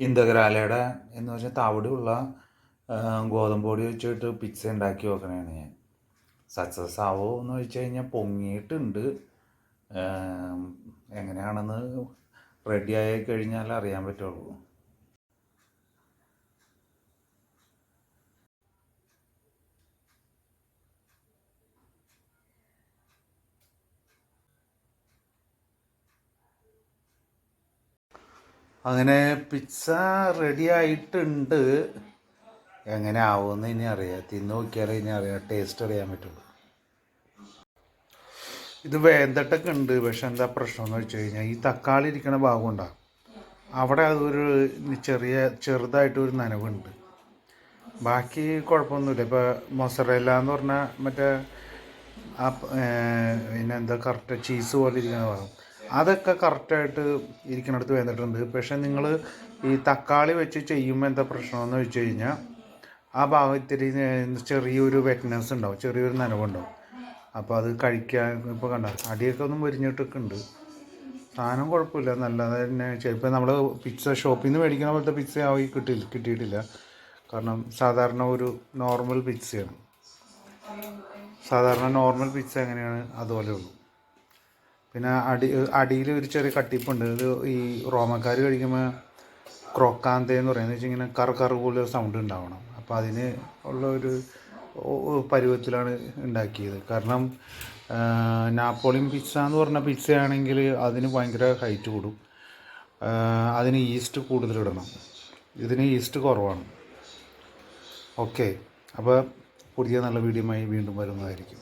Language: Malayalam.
ഇന്ദഗ്രാലയുടെ എന്ന് വെച്ചാൽ തവിടുള്ള ഗോതമ്പ് പൊടി വെച്ചിട്ട് പിസ്സ ഉണ്ടാക്കി നോക്കണതാണ് ഞാൻ. സക്സസ് ആവോ എന്ന് വെച്ച് കഴിഞ്ഞാൽ പൊങ്ങിയിട്ടുണ്ട്. എങ്ങനെയാണെന്ന് റെഡി ആയി കഴിഞ്ഞാൽ അറിയാൻ പറ്റുള്ളൂ. അങ്ങനെ പിസ്സ റെഡി ആയിട്ടുണ്ട്. എങ്ങനെ ആവുമെന്ന് ഇനി അറിയാം. തിന്ന് നോക്കിയാലേ ഇനി അറിയാം. ടേസ്റ്റ് അറിയാൻ പറ്റുള്ളൂ. ഇത് വേന്തട്ടൊക്കെ ഉണ്ട് പക്ഷെ എന്താ പ്രശ്നം എന്ന് വെച്ച് കഴിഞ്ഞാൽ ഈ തക്കാളി ഇരിക്കുന്ന ഭാഗം ഉണ്ടാകും അവിടെ അതൊരു ചെറിയ ചെറുതായിട്ടൊരു നനവുണ്ട്. ബാക്കി കുഴപ്പമൊന്നുമില്ല. ഇപ്പോൾ മൊസറല്ല എന്ന് പറഞ്ഞാൽ മറ്റേ ആ പിന്നെ എന്താ കറക്റ്റ് ചീസ് പോലെ ഇരിക്കുന്ന ഭാഗം. അതൊക്കെ കറക്റ്റായിട്ട് ഇരിക്കുന്നിടത്ത് വന്നിട്ടുണ്ട്. പക്ഷേ നിങ്ങൾ ഈ തക്കാളി വെച്ച് ചെയ്യുമ്പോൾ എന്താ പ്രശ്നമെന്ന് വെച്ച് കഴിഞ്ഞാൽ ആ ഭാഗത്തിൽ ചെറിയൊരു വെറ്റ്നസ് ഉണ്ടാവും. ചെറിയൊരു നനവുണ്ടാവും അപ്പോൾ അത് കഴിക്കാൻ ഇപ്പോൾ കണ്ട അടിയൊക്കെ ഒന്നും മുരിഞ്ഞിട്ടൊക്കെ ഉണ്ട് സാധനം കുഴപ്പമില്ല. നല്ലത് തന്നെ ചിലപ്പോൾ നമ്മൾ പിസ്സ ഷോപ്പിൽ നിന്ന് മേടിക്കുന്ന പോലത്തെ പിസ്സ ആയി കിട്ടി കിട്ടിയിട്ടില്ല. കാരണം സാധാരണ ഒരു നോർമൽ പിസ്സയാണ് സാധാരണ നോർമൽ പിസ്സ എങ്ങനെയാണ്? അതുപോലെ ഉള്ളൂ. പിന്നെ അടി അടിയിൽ ഒരു ചെറിയ കട്ടിപ്പുണ്ട്. ഇത് ഈ റോമക്കാർ കഴിക്കുമ്പോൾ ക്രോക്കാന്ത എന്ന് പറയുന്നത് വെച്ചാൽ ഇങ്ങനെ കറ കറ പോലെ സൗണ്ട് ഉണ്ടാവണം. അപ്പോൾ അതിന് ഉള്ള ഒരു പരുവത്തിലാണ് ഉണ്ടാക്കിയത്. കാരണം നാപ്പോളിയൻ പിസ്സ എന്ന് പറഞ്ഞ പിസ്സ ആണെങ്കിൽ അതിന് ഭയങ്കര ഹൈറ്റ് കൂടും. അതിന് ഈസ്റ്റ് കൂടുതലിടണം ഇതിന് ഈസ്റ്റ് കുറവാണ്. ഓക്കെ അപ്പോൾ പുതിയ നല്ല വീഡിയോയുമായി വീണ്ടും വരുന്നതായിരിക്കും.